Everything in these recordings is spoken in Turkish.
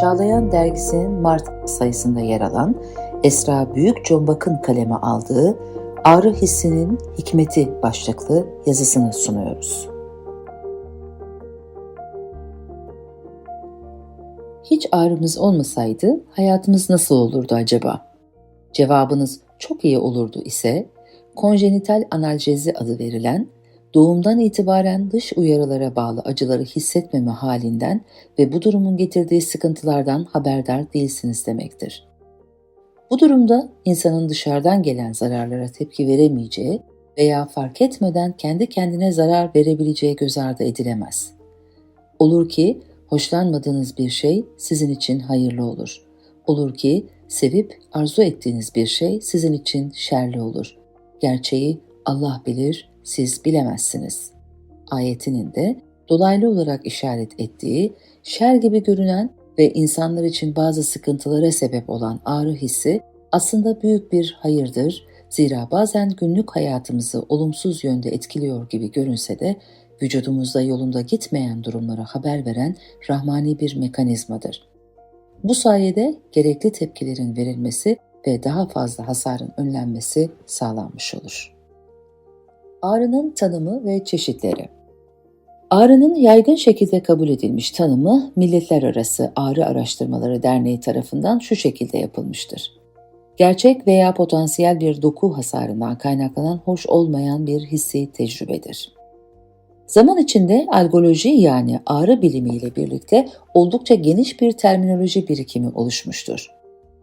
Çağlayan dergisinin Mart sayısında yer alan Esra Büyük Combak'ın kaleme aldığı Ağrı Hissinin Hikmeti başlıklı yazısını sunuyoruz. Hiç ağrımız olmasaydı hayatımız nasıl olurdu acaba? Cevabınız çok iyi olurdu ise konjenital analjezi adı verilen doğumdan itibaren dış uyarılara bağlı acıları hissetmeme halinden ve bu durumun getirdiği sıkıntılardan haberdar değilsiniz demektir. Bu durumda insanın dışarıdan gelen zararlara tepki veremeyeceği veya fark etmeden kendi kendine zarar verebileceği göz ardı edilemez. Olur ki hoşlanmadığınız bir şey sizin için hayırlı olur. Olur ki sevip arzu ettiğiniz bir şey sizin için şerli olur. Gerçeği Allah bilir, siz bilemezsiniz. Ayetinin de dolaylı olarak işaret ettiği şer gibi görünen ve insanlar için bazı sıkıntılara sebep olan ağrı hissi aslında büyük bir hayırdır. Zira bazen günlük hayatımızı olumsuz yönde etkiliyor gibi görünse de vücudumuzda yolunda gitmeyen durumlara haber veren rahmani bir mekanizmadır. Bu sayede gerekli tepkilerin verilmesi ve daha fazla hasarın önlenmesi sağlanmış olur. Ağrının tanımı ve çeşitleri Ağrının yaygın şekilde kabul edilmiş tanımı Milletler Arası Ağrı Araştırmaları Derneği tarafından şu şekilde yapılmıştır. Gerçek veya potansiyel bir doku hasarından kaynaklanan hoş olmayan bir hissi tecrübedir. Zaman içinde algoloji yani ağrı bilimiyle birlikte oldukça geniş bir terminoloji birikimi oluşmuştur.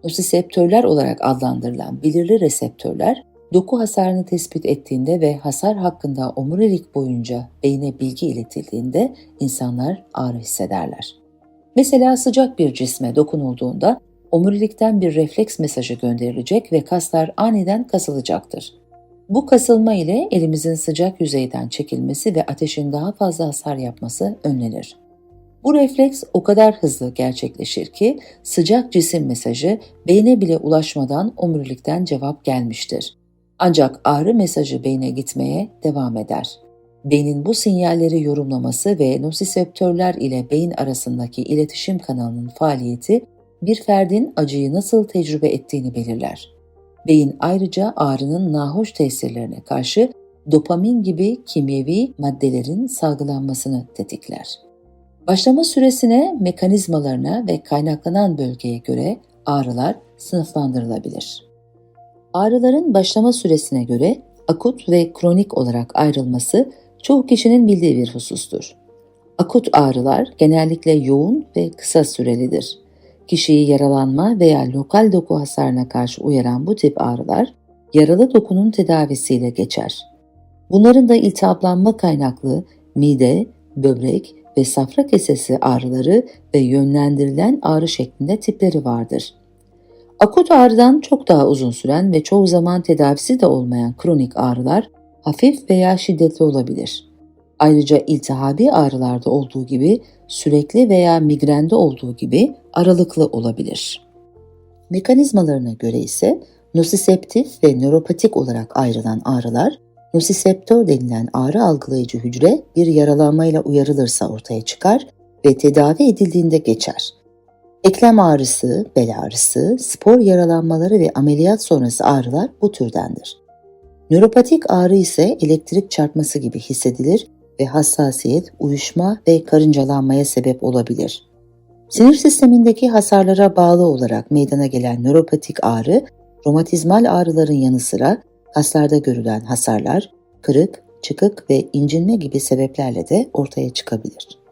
Nosiseptörler olarak adlandırılan belirli reseptörler doku hasarını tespit ettiğinde ve hasar hakkında omurilik boyunca beyne bilgi iletildiğinde insanlar ağrı hissederler. Mesela sıcak bir cisme dokunulduğunda omurilikten bir refleks mesajı gönderilecek ve kaslar aniden kasılacaktır. Bu kasılma ile elimizin sıcak yüzeyden çekilmesi ve ateşin daha fazla hasar yapması önlenir. Bu refleks o kadar hızlı gerçekleşir ki sıcak cisim mesajı beyne bile ulaşmadan omurilikten cevap gelmiştir. Ancak ağrı mesajı beyne gitmeye devam eder. Beynin bu sinyalleri yorumlaması ve nosiseptörler ile beyin arasındaki iletişim kanalının faaliyeti bir ferdin acıyı nasıl tecrübe ettiğini belirler. Beyin ayrıca ağrının nahoş tesirlerine karşı dopamin gibi kimyevi maddelerin salgılanmasını tetikler. Başlama süresine, mekanizmalarına ve kaynaklanan bölgeye göre ağrılar sınıflandırılabilir. Ağrıların başlama süresine göre akut ve kronik olarak ayrılması çoğu kişinin bildiği bir husustur. Akut ağrılar genellikle yoğun ve kısa sürelidir. Kişiyi yaralanma veya lokal doku hasarına karşı uyaran bu tip ağrılar yaralı dokunun tedavisiyle geçer. Bunların da iltihaplanma kaynaklı mide, böbrek ve safra kesesi ağrıları ve yönlendirilen ağrı şeklinde tipleri vardır. Akut ağrıdan çok daha uzun süren ve çoğu zaman tedavisi de olmayan kronik ağrılar hafif veya şiddetli olabilir. Ayrıca iltihabi ağrılarda olduğu gibi sürekli veya migrende olduğu gibi aralıklı olabilir. Mekanizmalarına göre ise nosiseptif ve nöropatik olarak ayrılan ağrılar, nosiseptör denilen ağrı algılayıcı hücre bir yaralanmayla uyarılırsa ortaya çıkar ve tedavi edildiğinde geçer. Eklem ağrısı, bel ağrısı, spor yaralanmaları ve ameliyat sonrası ağrılar bu türdendir. Nöropatik ağrı ise elektrik çarpması gibi hissedilir ve hassasiyet, uyuşma ve karıncalanmaya sebep olabilir. Sinir sistemindeki hasarlara bağlı olarak meydana gelen nöropatik ağrı, romatizmal ağrıların yanı sıra kaslarda görülen hasarlar, kırık, çıkık ve incinme gibi sebeplerle de ortaya çıkabilir.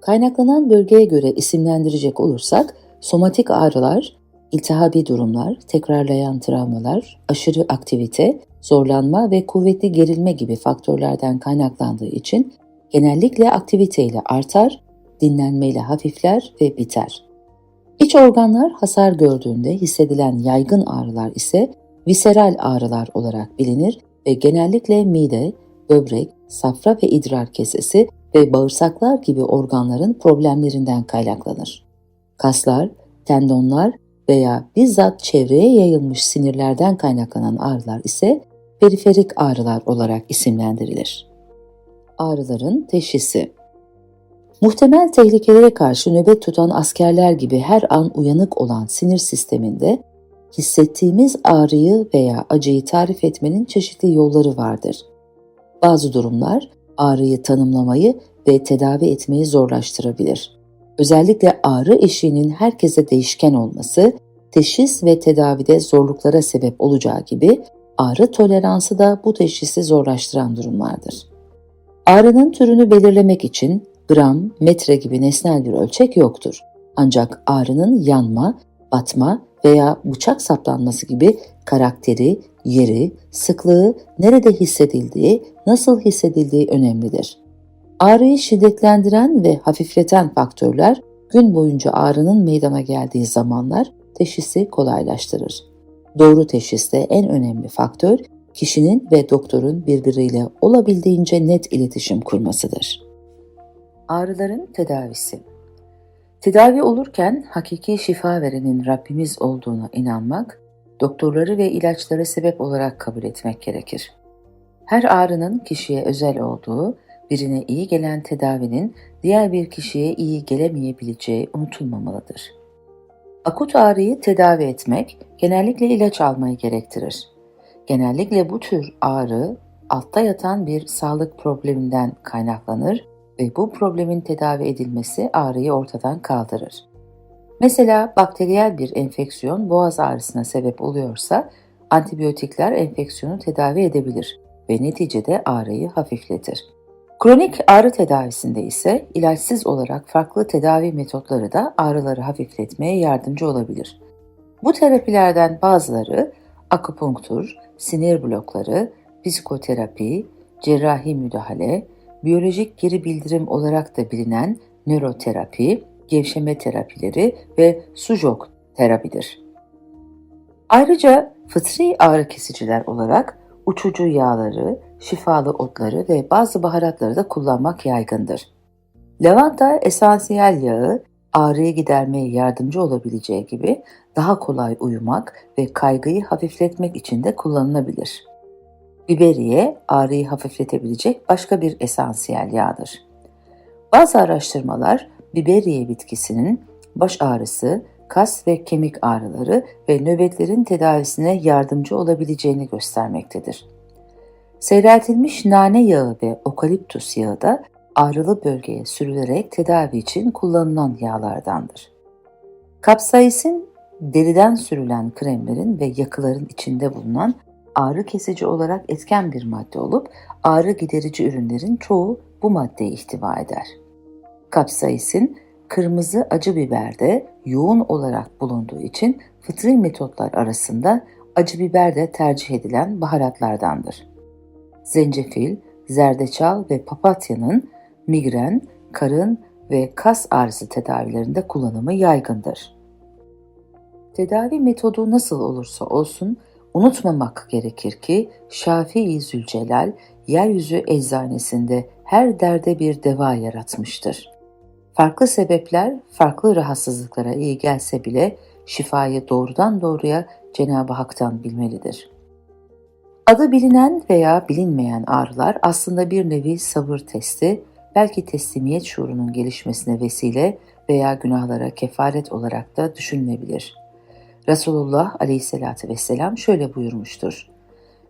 Kaynaklanan bölgeye göre isimlendirecek olursak, somatik ağrılar, iltihabi durumlar, tekrarlayan travmalar, aşırı aktivite, zorlanma ve kuvvetli gerilme gibi faktörlerden kaynaklandığı için genellikle aktiviteyle artar, dinlenmeyle hafifler ve biter. İç organlar hasar gördüğünde hissedilen yaygın ağrılar ise viseral ağrılar olarak bilinir ve genellikle mide, böbrek, safra ve idrar kesesi ve bağırsaklar gibi organların problemlerinden kaynaklanır. Kaslar, tendonlar veya bizzat çevreye yayılmış sinirlerden kaynaklanan ağrılar ise periferik ağrılar olarak isimlendirilir. Ağrıların teşhisi Muhtemel tehlikelere karşı nöbet tutan askerler gibi her an uyanık olan sinir sisteminde hissettiğimiz ağrıyı veya acıyı tarif etmenin çeşitli yolları vardır. Bazı durumlar ağrıyı tanımlamayı ve tedavi etmeyi zorlaştırabilir. Özellikle ağrı eşiğinin herkese değişken olması, teşhis ve tedavide zorluklara sebep olacağı gibi ağrı toleransı da bu teşhisi zorlaştıran durumlardır. Ağrının türünü belirlemek için gram, metre gibi nesnel bir ölçek yoktur. Ancak ağrının yanma, batma veya bıçak saplanması gibi karakteri, yeri, sıklığı, nerede hissedildiği, nasıl hissedildiği önemlidir. Ağrıyı şiddetlendiren ve hafifleten faktörler gün boyunca ağrının meydana geldiği zamanlar teşhisi kolaylaştırır. Doğru teşhiste en önemli faktör kişinin ve doktorun birbiriyle olabildiğince net iletişim kurmasıdır. Ağrıların tedavisi Tedavi olurken hakiki şifa verenin Rabbimiz olduğuna inanmak, doktorları ve ilaçları sebep olarak kabul etmek gerekir. Her ağrının kişiye özel olduğu, birine iyi gelen tedavinin diğer bir kişiye iyi gelemeyebileceği unutulmamalıdır. Akut ağrıyı tedavi etmek genellikle ilaç almayı gerektirir. Genellikle bu tür ağrı altta yatan bir sağlık probleminden kaynaklanır ve bu problemin tedavi edilmesi ağrıyı ortadan kaldırır. Mesela bakteriyel bir enfeksiyon boğaz ağrısına sebep oluyorsa antibiyotikler enfeksiyonu tedavi edebilir ve neticede ağrıyı hafifletir. Kronik ağrı tedavisinde ise ilaçsız olarak farklı tedavi metotları da ağrıları hafifletmeye yardımcı olabilir. Bu terapilerden bazıları akupunktur, sinir blokları, psikoterapi, cerrahi müdahale, biyolojik geri bildirim olarak da bilinen nöroterapi, gevşeme terapileri ve sujok terapidir. Ayrıca fıtri ağrı kesiciler olarak uçucu yağları, şifalı otları ve bazı baharatları da kullanmak yaygındır. Lavanta esansiyel yağı ağrıyı gidermeye yardımcı olabileceği gibi daha kolay uyumak ve kaygıyı hafifletmek için de kullanılabilir. Biberiye ağrıyı hafifletebilecek başka bir esansiyel yağdır. Bazı araştırmalar biberiye bitkisinin baş ağrısı, kas ve kemik ağrıları ve nöbetlerin tedavisine yardımcı olabileceğini göstermektedir. Seyreltilmiş nane yağı ve okaliptus yağı da ağrılı bölgeye sürülerek tedavi için kullanılan yağlardandır. Kapsaisin deriden sürülen kremlerin ve yakıların içinde bulunan ağrı kesici olarak etken bir madde olup ağrı giderici ürünlerin çoğu bu maddeyi ihtiva eder. Kapsaisin kırmızı acı biberde yoğun olarak bulunduğu için fıtri metotlar arasında acı biber de tercih edilen baharatlardandır. Zencefil, zerdeçal ve papatyanın migren, karın ve kas ağrısı tedavilerinde kullanımı yaygındır. Tedavi metodu nasıl olursa olsun unutmamak gerekir ki Şafii Zülcelal yeryüzü eczanesinde her derde bir deva yaratmıştır. Farklı sebepler farklı rahatsızlıklara iyi gelse bile şifayı doğrudan doğruya Cenab-ı Hak'tan bilmelidir. Adı bilinen veya bilinmeyen ağrılar aslında bir nevi sabır testi, belki teslimiyet şuurunun gelişmesine vesile veya günahlara kefaret olarak da düşünülebilir. Resulullah aleyhissalatü vesselam şöyle buyurmuştur.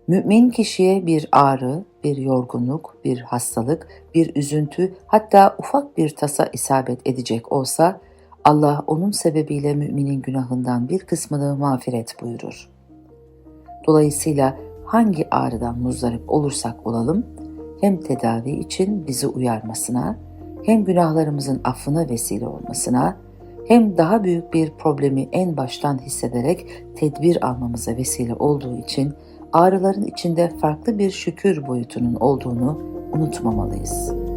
Mümin kişiye bir ağrı, bir yorgunluk, bir hastalık, bir üzüntü hatta ufak bir tasa isabet edecek olsa Allah onun sebebiyle müminin günahından bir kısmını mağfiret buyurur. Dolayısıyla hangi ağrıdan muzdarip olursak olalım hem tedavi için bizi uyarmasına hem günahlarımızın affına vesile olmasına hem daha büyük bir problemi en baştan hissederek tedbir almamıza vesile olduğu için ağrıların içinde farklı bir şükür boyutunun olduğunu unutmamalıyız.''